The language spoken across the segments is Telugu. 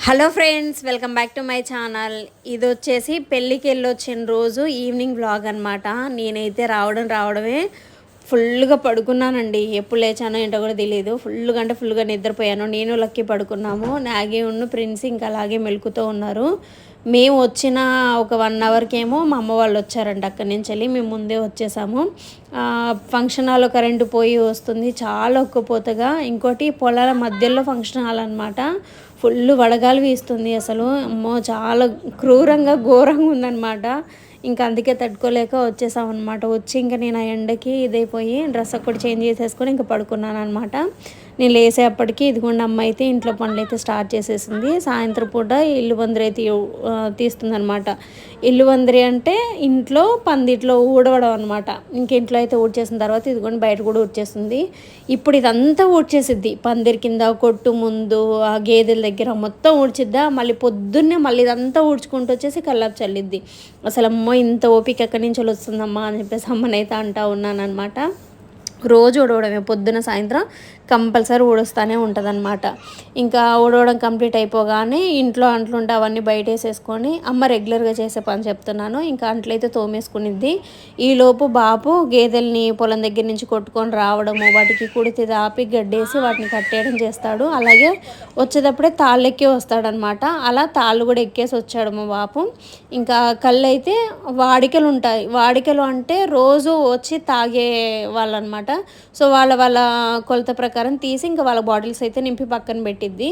Hello friends welcome back to my channel. ఇది వచ్చేసి పెళ్ళికి వెళ్ళి వచ్చిన రోజు ఈవినింగ్ బ్లాగ్ అనమాట నేనైతే రావడం రావడమే ఫుల్గా పడుకున్నానండి. ఎప్పుడు లేచానో ఏంటో కూడా తెలియదు ఫుల్గా అంటే ఫుల్గా నిద్రపోయాను. నేను లక్కీ పడుకున్నాము. నాగే ఉన్న ప్రిన్స్ ఇంకా అలాగే మెలుకుతూ ఉన్నారు. మేము వచ్చిన ఒక వన్ అవర్కేమో మా అమ్మ వాళ్ళు వచ్చారండి అక్కడి నుంచి వెళ్ళి. మేము ముందే వచ్చేసాము. ఫంక్షన్ హాల్లో కరెంటు పోయి వస్తుంది. చాలా ఒక్కపోతగా ఇంకోటి పొలాల మధ్యలో ఫంక్షన్ హాల్ అనమాట ఫుల్ వడగాలి వీస్తుంది అసలు. అమ్మో చాలా క్రూరంగా ఘోరంగా ఉందన్నమాట. ఇంకా అందుకే తట్టుకోలేక వచ్చేసాం అనమాట వచ్చి ఇంకా నేను ఆ ఎండకి ఇదైపోయి డ్రెస్ ఒక్కటి చేంజ్ చేసేసుకొని ఇంకా పడుకున్నాను అనమాట నేను లేసేపటికి ఇదిగోండి అమ్మ అయితే ఇంట్లో పనులు అయితే స్టార్ట్ చేసేసింది. సాయంత్రం పూట ఇల్లు వందరి అయితే తీస్తుంది అనమాట ఇల్లు వందరి అంటే ఇంట్లో పందిట్లో ఊడవడం అనమాట ఇంక ఇంట్లో అయితే ఊడ్చేసిన తర్వాత ఇదిగోండి బయట కూడా ఊడ్చేస్తుంది ఇప్పుడు ఇదంతా ఊడ్చేసిద్ది. పందిరి కింద కొట్టు ముందు ఆ గేదెల దగ్గర మొత్తం ఊడ్చిద్దా? మళ్ళీ పొద్దున్నే మళ్ళీ ఇదంతా ఊడ్చుకుంటూ వచ్చేసి కల్లాపు చల్లిద్ది. అసలు అమ్మో ఇంత ఓపిక ఎక్కడి నుంచి వస్తుందమ్మా అని చెప్పేసి అమ్మనైతే అంటా ఉన్నాను అనమాట రోజు ఉడవడమే పొద్దున సాయంత్రం కంపల్సరీ ఊడుస్తూనే ఉంటుందన్నమాట. ఇంకా ఊడవడం కంప్లీట్ అయిపోగానే ఇంట్లో అంట్లుంటే అవన్నీ బయట వేసేసుకొని అమ్మ రెగ్యులర్గా చేసే పని చెప్తున్నాను. ఇంకా అంట్లయితే తోమేసుకునిద్ది. ఈలోపు బాపు గేదెల్ని పొలం దగ్గర నుంచి కొట్టుకొని రావడము వాటికి కుడితి దాపి గడ్డేసి వాటిని కట్టేయడం చేస్తాడు. అలాగే వచ్చేటప్పుడే తాళ్ళు ఎక్కి వస్తాడనమాట అలా తాళ్ళు కూడా ఎక్కేసి వచ్చాడు మా బాపు ఇంకా కళ్ళు అయితే వాడికలు ఉంటాయి వాడికలు అంటే రోజు వచ్చి తాగే వాళ్ళనమాట సో వాళ్ళ వాళ్ళ కొలత ప్రకారం తీసి ఇంకా వాళ్ళ బాటిల్స్ అయితే నింపి పక్కన పెట్టిద్ది.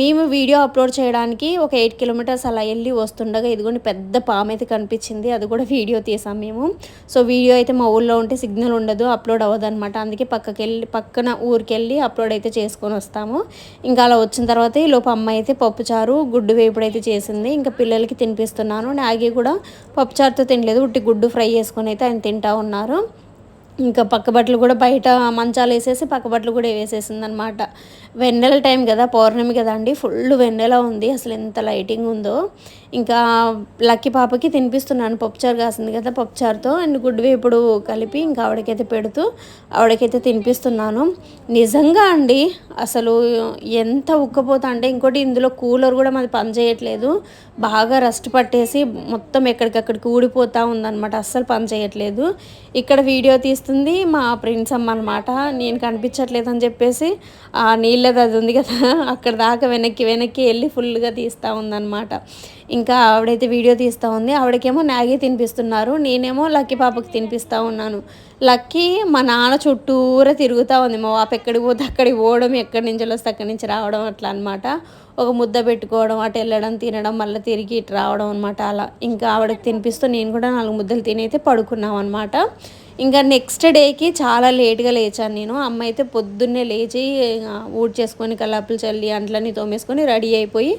మేము వీడియో అప్లోడ్ చేయడానికి ఒక ఎయిట్ కిలోమీటర్స్ అలా వెళ్ళి వస్తుండగా ఇదిగోండి పెద్ద పాము అయితే కనిపించింది. అది కూడా వీడియో తీసాం మేము. సో వీడియో అయితే మా ఊళ్ళో ఉంటే సిగ్నల్ ఉండదు అప్లోడ్ అవ్వదు అనమాట అందుకే పక్కకి వెళ్ళి పక్కన ఊరికి వెళ్ళి అప్లోడ్ అయితే చేసుకొని వస్తాము. ఇంకా అలా వచ్చిన తర్వాత ఈ లోపు అమ్మ అయితే పప్పుచారు గుడ్డు వేపుడు అయితే చేసింది. ఇంకా పిల్లలకి తినిపిస్తున్నాను. నాగి కూడా పప్పుచారుతో తినలేదు ఉట్టి గుడ్డు ఫ్రై చేసుకొని అయితే ఆయన తింటా ఉన్నారు. ఇంకా పక్క బట్టలు కూడా బయట మంచాలు వేసేసి పక్క బట్టలు కూడా వేసేసింది అనమాట వెన్నెల టైం కదా పౌర్ణమి కదా అండి ఫుల్ వెన్నెల ఉంది. అసలు ఎంత లైటింగ్ ఉందో. ఇంకా లక్కీ పాపకి తినిపిస్తున్నాను. పప్పుచారు కాసింది కదా పప్పుచారుతో. అండ్ గుడ్డు వేపుడు కలిపి ఇంకా ఆవిడకైతే పెడుతూ ఆవిడకైతే తినిపిస్తున్నాను. నిజంగా అండి అసలు ఎంత ఉక్కపోతా అంటే ఇంకోటి ఇందులో కూలర్ కూడా మాది పని చేయట్లేదు. బాగా రస్ట్ పట్టేసి మొత్తం ఎక్కడికక్కడికి ఊడిపోతూ ఉందన్నమాట. అస్సలు పనిచేయట్లేదు ఇక్కడ వీడియో తీస్తుంది మా ప్రిన్స్ అమ్మ అనమాట నేను కనిపించట్లేదు అని చెప్పేసి ఆ నీళ్ళది అది ఉంది కదా అక్కడ దాకా వెనక్కి వెనక్కి వెళ్ళి ఫుల్గా తీస్తూ ఉందన్నమాట. ఇంకా ఆవిడైతే వీడియో తీస్తూ ఉంది. ఆవిడకేమో మ్యాగీ తినిపిస్తున్నారు. నేనేమో లక్కీ పాపకి తినిపిస్తూ ఉన్నాను. లక్కీ మా నాన్న చుట్టూరా తిరుగుతూ ఉంది. మా పాప ఎక్కడికి పోతే అక్కడికి పోవడం ఎక్కడి నుంచి వస్తే అక్కడి నుంచి రావడం అట్లా అనమాట ఒక ముద్ద పెట్టుకోవడం అటు వెళ్ళడం తినడం మళ్ళీ తిరిగి ఇటు రావడం అనమాట అలా. ఇంకా ఆవిడకి తినిపిస్తూ నేను కూడా నాలుగు ముద్దలు తినైతే పడుకున్నాం అనమాట ఇంకా నెక్స్ట్ డేకి చాలా లేట్గా లేచాను నేను. అమ్మ అయితే పొద్దున్నే లేచి ఊడ్ చేసుకొని కల్లాపులు చల్లి అంట్లన్నీ తోమేసుకొని రెడీ అయిపోయి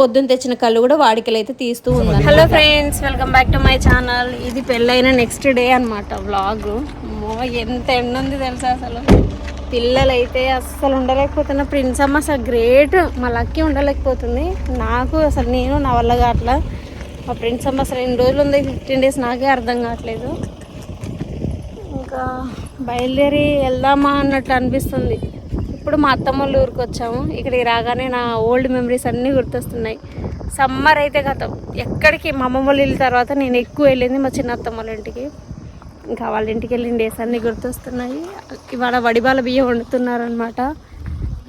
పొద్దున్న తెచ్చిన కళ్ళు కూడా వాడికలు అయితే తీస్తూ ఉన్నాను hello friends welcome back to my channel ఇది పెళ్ళైన నెక్స్ట్ డే అనమాట వ్లాగ్ ఎంత ఎండ ఉంది తెలుసా అసలు? పిల్లలు అయితే అస్సలు ఉండలేకపోతున్నా. ప్రిన్స్ అమ్మ అసలు గ్రేట్ మా లక్కీ ఉండలేకపోతుంది. నాకు అసలు నేను నా వల్ల కావట్లా. మా ప్రిన్స్ అమ్మ అసలు ఎన్ని రోజులు ఉంది? ఫిఫ్టీన్ డేస్ నాకే అర్థం కావట్లేదు. ఇంకా బయలుదేరి వెళ్దామా అన్నట్లు అనిపిస్తుంది. ఇప్పుడు మా అత్తమ్మ ఊరికి వచ్చాము. ఇక్కడికి రాగానే నా ఓల్డ్ మెమరీస్ అన్నీ గుర్తొస్తున్నాయి. సమ్మర్ అయితే కదా ఎక్కడికి మా అమ్మమ్మ వాళ్ళ తర్వాత నేను ఎక్కువ వెళ్ళింది మా చిన్న అత్తమ్మ వాళ్ళ ఇంటికి. ఇంకా వాళ్ళ ఇంటికి వెళ్ళిన డేస్ అన్నీ గుర్తొస్తున్నాయి. ఇవాళ వడిబాల బియ్యం వండుతున్నారనమాట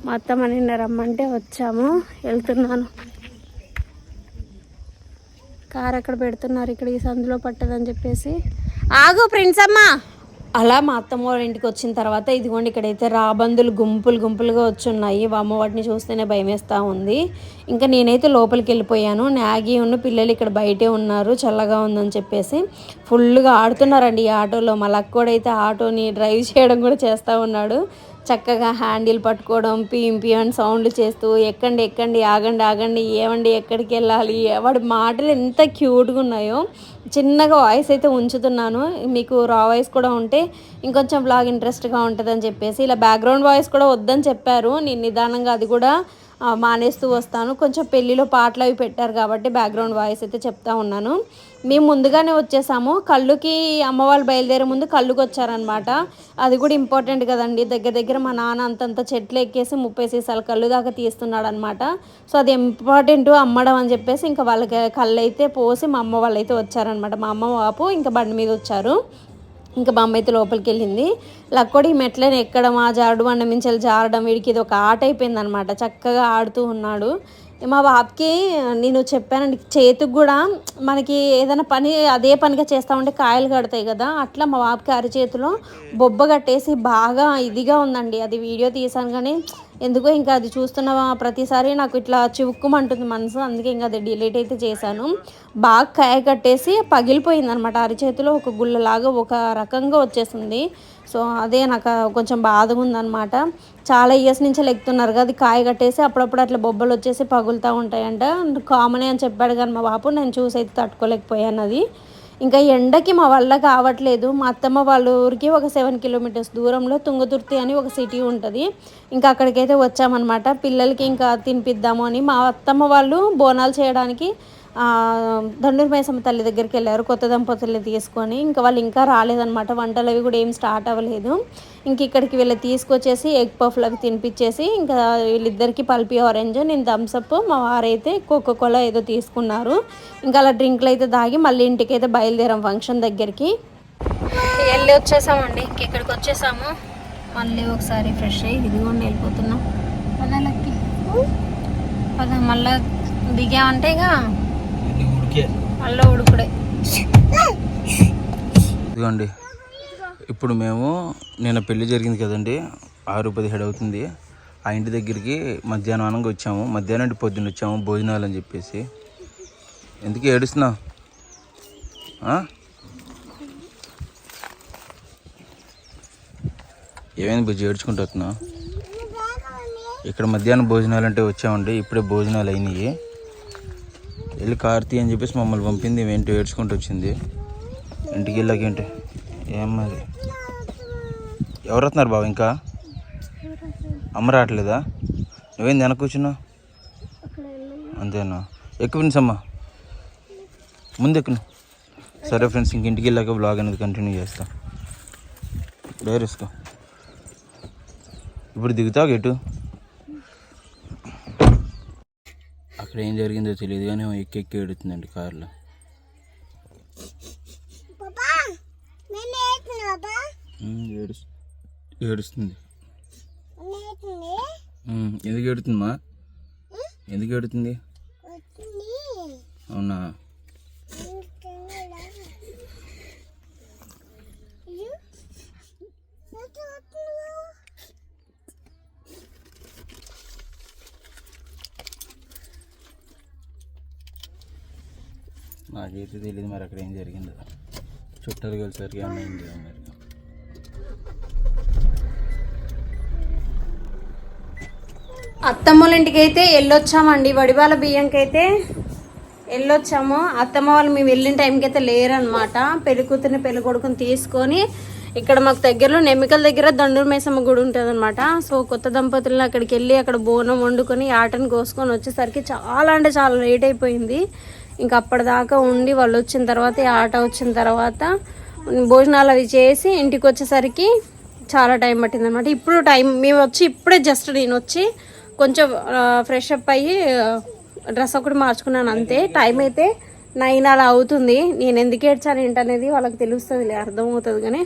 మా అత్తమ్మ నిన్న రమ్మంటే వచ్చాము. వెళ్తున్నాను. కార్ అక్కడ పెడుతున్నారు. ఇక్కడ ఈ సందులో పట్టదని చెప్పేసి. ఆగు ప్రిన్స్ అమ్మ అలా మా అత్తమ్మ వాళ్ళ ఇంటికి వచ్చిన తర్వాత ఇదిగోండి ఇక్కడైతే రాబందులు గుంపులు గుంపులుగా వచ్చున్నాయి. వామ్మ వాటిని చూస్తేనే భయం వేస్తూ ఉంది. ఇంకా నేనైతే లోపలికి వెళ్ళిపోయాను. నాగి ఉన్న పిల్లలు ఇక్కడ బయటే ఉన్నారు. చల్లగా ఉందని చెప్పేసి ఫుల్గా ఆడుతున్నారండి ఈ ఆటోలో. మా లక్కోడైతే ఆటోని డ్రైవ్ చేయడం కూడా చేస్తూ ఉన్నాడు. చక్కగా హ్యాండిల్ పట్టుకోవడం పీం అని సౌండ్లు చేస్తూ ఎక్కండి ఎక్కండి ఆగండి ఆగండి ఏమండి ఎక్కడికి వెళ్ళాలి? వాడి మాటలు ఎంత క్యూట్గా ఉన్నాయో చిన్నగా వాయిస్ అయితే ఉంచుతున్నాను. మీకు రా వాయిస్ కూడా ఉంటే ఇంకొంచెం బ్లాగ్ ఇంట్రెస్ట్గా ఉంటుందని చెప్పేసి ఇలా బ్యాక్గ్రౌండ్ వాయిస్ కూడా వద్దని చెప్పారు. నేను నిదానంగా అది కూడా మానేస్తూ వస్తాను. కొంచెం పెళ్ళిలో పాటలు అవి పెట్టారు కాబట్టి బ్యాక్గ్రౌండ్ వాయిస్ అయితే చెప్తా ఉన్నాను. మేము ముందుగానే వచ్చేసాము. కళ్ళుకి అమ్మ వాళ్ళు బయలుదేరే ముందు కళ్ళుకి వచ్చారనమాట అది కూడా ఇంపార్టెంట్ కదండి. దగ్గర దగ్గర మా నాన్న అంతంత చెట్లు ఎక్కేసి ముప్పై సీసాల కళ్ళు దాకా తీస్తున్నాడు అనమాట సో అది ఇంపార్టెంట్ అమ్మడం అని చెప్పేసి ఇంకా వాళ్ళకి కళ్ళు అయితే పోసి మా అమ్మ వాళ్ళు అయితే వచ్చారనమాట మా అమ్మ బాపు ఇంకా బండి మీద వచ్చారు. ఇంకా మా అయితే లోపలికి వెళ్ళింది. లక్కోడి మెట్లని ఎక్కడం ఆ జారుడు అన్న మించెలు జారడం వీడికి ఇది ఒక ఆట అయిపోయింది అనమాట చక్కగా ఆడుతూ ఉన్నాడు. మా బాబుకి నేను చెప్పానండి చేతికి కూడా మనకి ఏదైనా పని అదే పనిగా చేస్తా ఉంటే కాయలు కడతాయి కదా అట్లా మా బాబుకి అరిచేతిలో బొబ్బ కట్టేసి బాగా ఇదిగా ఉందండి. అది వీడియో తీసాను కానీ ఎందుకో ఇంకా అది చూస్తున్న ప్రతిసారి నాకు ఇట్లా చివుక్కుమంటుంది మనసు. అందుకే ఇంకా అది డిలీట్ అయితే చేశాను. బాగా కాయ కట్టేసి పగిలిపోయింది అనమాట అరిచేతిలో ఒక గుళ్ళలాగా ఒక రకంగా వచ్చేసింది. సో అదే నాకు కొంచెం బాధగా ఉందన్నమాట చాలా ఇయర్స్ నుంచి లెక్కుతున్నారు కదా అది కాయ కట్టేసి అప్పుడప్పుడు అట్లా బొబ్బలు వచ్చేసి పగులుతూ ఉంటాయంట. కామనే అని చెప్పాడు కానీ మా బాపు నేను చూసి అయితే తట్టుకోలేకపోయాను అది. ఇంకా ఎండకి మా వల్ల కావట్లేదు. మా అత్తమ్మ వాళ్ళ ఊరికి ఒక సెవెన్ కిలోమీటర్స్ దూరంలో తుంగతుర్తి అని ఒక సిటీ ఉంటుంది. ఇంకా అక్కడికైతే వచ్చామన్నమాట. పిల్లలకి ఇంకా తినిపిద్దాము అని మా అత్తమ్మ వాళ్ళు బోనాలు చేయడానికి ఆ, దండూరు తల్లి దగ్గరికి వెళ్ళారు కొత్త దంపతుల్ని తీసుకొని. ఇంకా వాళ్ళు ఇంకా రాలేదనమాట వంటలు అవి కూడా ఏం స్టార్ట్ అవ్వలేదు. ఇంక ఇక్కడికి వీళ్ళు తీసుకొచ్చేసి ఎగ్ పఫ్లు అవి తినిపించేసి ఇంకా వీళ్ళిద్దరికి పల్పి ఆరెంజ్ నేను థమ్స్అప్ మా వారైతే కోకో కోలా ఏదో తీసుకున్నారు. ఇంకా అలా డ్రింక్లు అయితే దాగి మళ్ళీ ఇంటికి అయితే బయలుదేరాం ఫంక్షన్ దగ్గరికి. వెళ్ళి వచ్చేసామండి ఇంక ఇక్కడికి వచ్చేసాము. మళ్ళీ ఒకసారి ఫ్రెష్ అయ్యి ఇదిగోండి వెళ్ళిపోతున్నాం. పదాలకి పద మళ్ళా దిగామంటే ఇక మళ్ళీ ఉడుకుడే. ఇదిగోండి. ఇప్పుడు మేము నిన్న పెళ్ళి జరిగింది కదండి. ఆరు పదిహేడు అవుతుంది. ఆ ఇంటి దగ్గరికి మధ్యాహ్నం అనగా వచ్చాము. మధ్యాహ్నం అంటే పొద్దున్న వచ్చాము. భోజనాలు అని చెప్పేసి. ఎందుకు ఏడుస్తున్నావు ఏమైంది బుజ్జి? ఏడ్చుకుంటూ వస్తున్నావు ఇక్కడ మధ్యాహ్నం భోజనాలు అంటే వచ్చామండి. ఇప్పుడే భోజనాలు అయినాయి. వెళ్ళి కార్తీ అని చెప్పేసి మమ్మల్ని పంపింది ఏంటో ఏడ్చుకుంటూ వచ్చింది. ఇంటికి వెళ్ళాకేంటి ఏం మరి? ఎవరు వస్తున్నారు బాబు ఇంకా? అమ్మ రావట్లేదా? నువ్వేంది వెనక కూర్చున్నావు? అంతేనా? ఎక్కువ ఫ్రెండ్స్ అమ్మా ముందు ఎక్కును సరే ఫ్రెండ్స్ ఇంక ఇంటికి వెళ్ళాక బ్లాగ్ అనేది కంటిన్యూ చేస్తా. డైరెస్కో ఇప్పుడు దిగుతావు ఎటు అక్కడ ఏం జరిగిందో తెలియదు కానీ ఎక్కి ఎక్కి ఏడుతుందండి కారులో. ఏడుస్తుంది. ఎందుకు ఏడుతుందమ్మా? ఎందుకు ఏడుతుంది. అవునా? నాకైతే తెలియదు మరి అక్కడ ఏం జరిగిందో. చుట్టాలు కలిసరికి ఏమైంది మరి అత్తమ్మ వాళ్ళ ఇంటికి అయితే వెళ్ళొచ్చామండి వడివాల బియ్యంకి అయితే వెళ్ళొచ్చాము అత్తమ్మ వాళ్ళు మేము వెళ్ళిన టైంకి అయితే లేరనమాట పెళ్ళి కూతురిని పెళ్ళి కొడుకుని తీసుకొని ఇక్కడ మాకు దగ్గరలో నెమ్మికల దగ్గర దండూరు మేసమ్మ గుడి ఉంటుంది అనమాట సో కొత్త దంపతులను అక్కడికి వెళ్ళి అక్కడ బోనం వండుకొని ఆటను కోసుకొని వచ్చేసరికి చాలా అంటే చాలా లేట్ అయిపోయింది. ఇంకా అప్పటిదాకా ఉండి వాళ్ళు వచ్చిన తర్వాత ఈ ఆట వచ్చిన తర్వాత భోజనాలు అవి చేసి ఇంటికి వచ్చేసరికి చాలా టైం పట్టింది అనమాట ఇప్పుడు టైం మేము వచ్చి ఇప్పుడే జస్ట్ నేను వచ్చి కొంచెం ఫ్రెష్ అప్ అయ్యి డ్రెస్ ఒకటి మార్చుకున్నాను అంతే. టైం అయితే నైన్ అలా అవుతుంది. నేను ఎందుకు ఏడ్చాను ఏంటనేది వాళ్ళకి తెలుస్తుంది అర్థమవుతుంది కానీ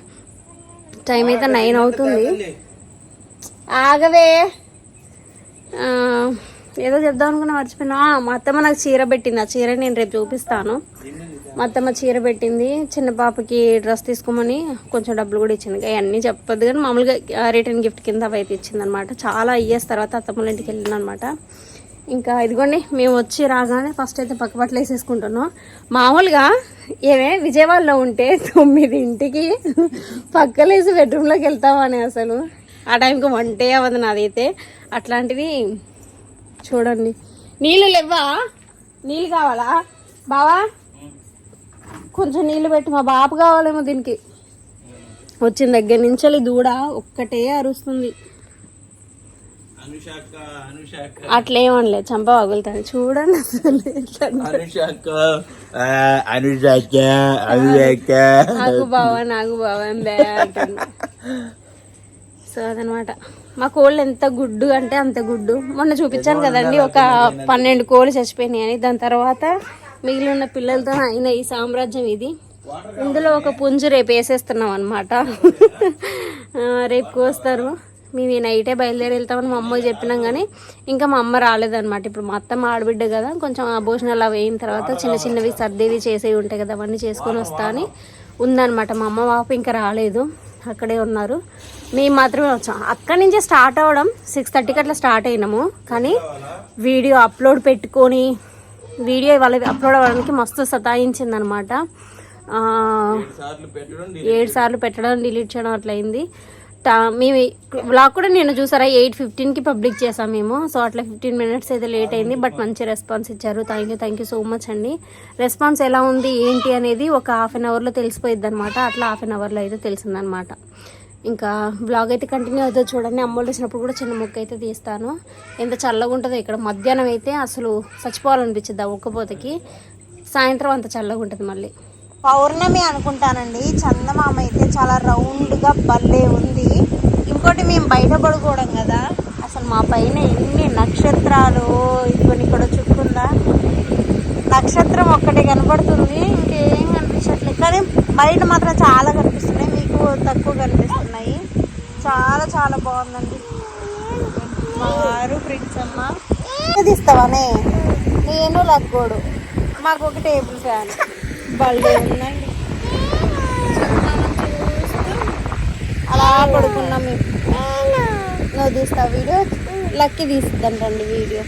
టైం అయితే నైన్ అవుతుంది. ఆగవే. ఆ, ఏదో చెప్దాం అనుకున్నా మర్చిపోయినా. మా అత్తమ్మ నాకు చీర పెట్టింది. ఆ చీర నేను రేపు చూపిస్తాను. మా అత్తమ్మ చీర పెట్టింది. చిన్న పాపకి డ్రెస్ తీసుకోమని కొంచెం డబ్బులు కూడా ఇచ్చింది. అవన్నీ చెప్పదు కానీ మామూలుగా రిటర్న్ గిఫ్ట్ కింద అవి అయితే ఇచ్చింది అనమాట చాలా ఇయర్స్ తర్వాత అత్తమ్మల ఇంటికి వెళ్ళిన అనమాట ఇంకా ఇదిగోండి మేము వచ్చి రాగానే ఫస్ట్ అయితే పక్క బట్టలు వేసేసుకుంటున్నాం మామూలుగా ఏమే విజయవాడలో ఉంటే తొమ్మిదింటికి పక్కలేసి బెడ్రూమ్లోకి వెళ్తామని అసలు. ఆ టైంకి వంటే అవ్వదు నాదైతే. అట్లాంటిది చూడండి. నీళ్ళు లేవా నీళ్ళు కావాలా? బావా? కొంచెం నీళ్ళు పెట్టి మా బాబు కావాలేమో దీనికి. వచ్చిన దగ్గర నుంచి దూడ ఒక్కటే అరుస్తుంది. అట్లేమనలే చంప పగులుతుంది. చూడండి అసలు నాకు బావా నాకు బావా. సో అదనమాట. మా కోళ్ళు ఎంత గుడ్డు అంటే అంత గుడ్డు. మొన్న చూపించాను కదండి ఒక పన్నెండు కోళ్ళు చచ్చిపోయినాయి అని. దాని తర్వాత మిగిలిన పిల్లలతో అయిన ఈ సామ్రాజ్యం ఇది. ఇందులో ఒక పుంజు రేపు వేసేస్తున్నాం అనమాట రేపు కోస్తారు. మేము ఈ నైటే బయలుదేరి వెళ్తామని మా అమ్మకి చెప్పినాం కానీ ఇంకా మా అమ్మ రాలేదన్నమాట. ఇప్పుడు మా అత్తమ్మ ఆడబిడ్డ కదా కొంచెం ఆ భోజనాలు అవి అయిన తర్వాత చిన్న చిన్నవి సర్దేవి చేసేవి ఉంటాయి కదా అవన్నీ చేసుకొని వస్తా అని ఉందన్నమాట. మా అమ్మ పాప ఇంకా రాలేదు. అక్కడే ఉన్నారు. మేము మాత్రమే వచ్చాం. అక్కడి నుంచే స్టార్ట్ అవ్వడం సిక్స్ థర్టీకి అట్లా స్టార్ట్ అయినాము. కానీ వీడియో అప్లోడ్ పెట్టుకొని వీడియో ఇవాళ అప్లోడ్ అవ్వడానికి మస్తు సతాయించింది అనమాట ఏడు సార్లు పెట్టడం డిలీట్ చేయడం అట్లా అయింది మేము బ్లాగ్ కూడా నేను చూసారా? ఎయిట్ ఫిఫ్టీన్కి పబ్లిక్ చేసాం మేము. సో అట్లా ఫిఫ్టీన్ మినిట్స్ అయితే లేట్ అయింది. బట్ మంచి రెస్పాన్స్ ఇచ్చారు. Thank you thank you so much అండి. రెస్పాన్స్ ఎలా ఉంది ఏంటి అనేది ఒక హాఫ్ అన్ అవర్లో తెలిసిపోయింది అనమాట అట్లా హాఫ్ అన్ అవర్లో అయితే తెలిసిందనమాట ఇంకా బ్లాగ్ అయితే కంటిన్యూ అవుతుంది చూడండి. అమ్మోళ్ళు వచ్చినప్పుడు కూడా చిన్న ముక్క అయితే తీస్తాను. ఎంత చల్లగా ఉంటుందో ఇక్కడ మధ్యాహ్నం అయితే అసలు చచ్చిపోవాలనిపించింది ఆ ఉక్కపోతకి సాయంత్రం అంత చల్లగా ఉంటుంది మళ్ళీ. పౌర్ణమి అనుకుంటానండి. చందమామ అయితే చాలా రౌండ్గా భలే ఉంది. ఇంకోటి మేము బయట పడుకోవడం కదా అసలు మా పైన ఎన్ని నక్షత్రాలు ఇదిగోని ఇక్కడ చుక్కుందా? నక్షత్రం ఒక్కటే కనపడుతుంది ఇంకేం కనిపించట్లేదు. కానీ బయట మాత్రం చాలా కనిపిస్తున్నాయి మీకు తక్కువ కనిపిస్తున్నాయి. చాలా చాలా బాగుందండి. మారు ఫ్రెండ్స్ అమ్మ. తీస్తావానే నేను లగ్గోడు. మాకు ఒక టేబుల్ ఫ్యాన్. బల్డే ఉందండి అలా పడుకున్నాం మేము. నువ్వు తీస్తావు వీడియో? Lucky తీస్తుందంటండి video.